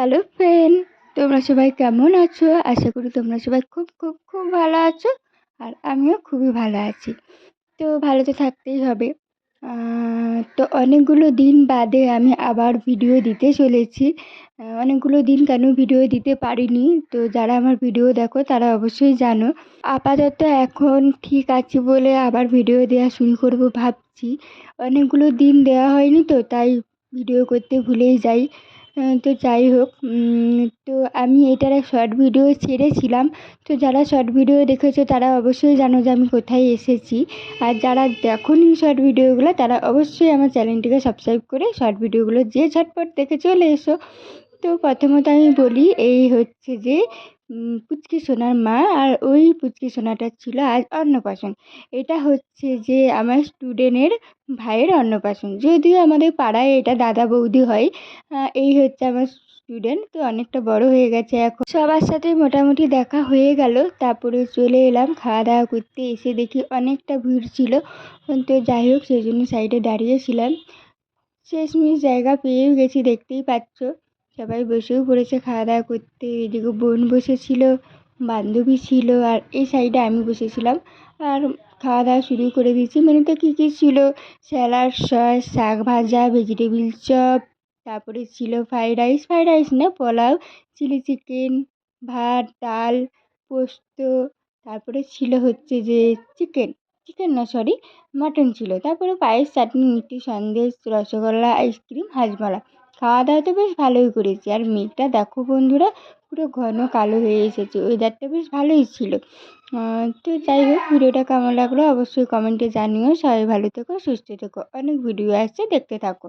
Hello friend তোমরা সবাই কেমন আছো? আশা করি তোমরা সবাই খুব খুব খুব ভালো আছো আর আমিও খুবই ভালো আছি। তো ভালো তো থাকতেই হবে। তো অনেকগুলো দিন বাদে আমি আবার ভিডিও দিতে চলেছি। অনেকগুলো দিন কেন ভিডিও দিতে পারিনি? তো যারা আমার ভিডিও দেখো, তারা অবশ্যই জানো। আপাতত এখন ঠিক আছে বলে আবার ভিডিও দেওয়া শুরু করব ভাবছি। অনেকগুলো দিন দেওয়া হয়নি তো, তাই ভিডিও করতে ভুলেই যাই। তো যাই হোক তো আমি এটার এক শর্ট ভিডিও ছেড়েছিলাম। তো যারা শর্ট ভিডিও দেখেছ, তারা অবশ্যই জানো যে আমি কোথায় এসেছি। আর যারা দেখনি শর্ট ভিডিওগুলো তারা অবশ্যই আমার চ্যানেলটিকে সাবস্ক্রাইব করে শর্ট ভিডিওগুলো যে ঝটপট দেখে চলে এসো। তো প্রথমত আমি বলি, এই হচ্ছে যে পুচকি সোনার মা আর ওই পুচকি সোনাটা ছিল আজ অন্নপ্রাশন। এটা হচ্ছে যে আমার স্টুডেন্টের ভাইয়ের অন্নপ্রাশন। যদিও আমাদের পাড়ায় এটা দাদা বৌদি হয় এই হচ্ছে আমার স্টুডেন্ট তো অনেকটা বড় হয়ে গেছে এখন। সবার সাথে মোটামুটি দেখা হয়ে গেল, তারপরে চলে এলাম, খাওয়া দাওয়া করতে এসে দেখি অনেকটা ভিড় ছিল। তো যাই হোক, সেই জন্য সাইডে দাঁড়িয়েছিলাম শেষমেশ জায়গা পেয়েও গেছি, দেখতেই পাচ্ছ। সবাই বসেও পড়েছে খাওয়া দাওয়া করতে। এদিকে বোন বসেছিল, বান্ধবী ছিল, আর এই সাইডে আমি বসেছিলাম। আর খাওয়া দাওয়া শুরু করে দিয়েছি। মেনুতে কী কী ছিল? স্যালাড, সস, শাক ভাজা ভেজিটেবিল চপ, তারপরে ছিল ফ্রাইড রাইস ফ্রাইড রাইস না, পোলাও চিলি চিকেন ভাত, ডাল, পোস্ত। তারপরে ছিল হচ্ছে যে চিকেন চিকেন না সরি মাটন ছিল। তারপরে পায়েস, চাটনি, মিষ্টি, সন্দেশ, রসগোল্লা আইসক্রিম হাজমলা খাওয়া দাওয়া তো বেশ ভালোই করেছি। আর মেঘটা দেখো বন্ধুরা, পুরো ঘন কালো হয়ে এসেছে। ওয়েদারটা বেশ ভালোই ছিল। তো যাই হোক, ভিডিওটা কেমন লাগল অবশ্যই কমেন্টে জানিও। সবাই ভালো থেকো, সুস্থ থেকো। অনেক ভিডিও আসছে, দেখতে থাকো।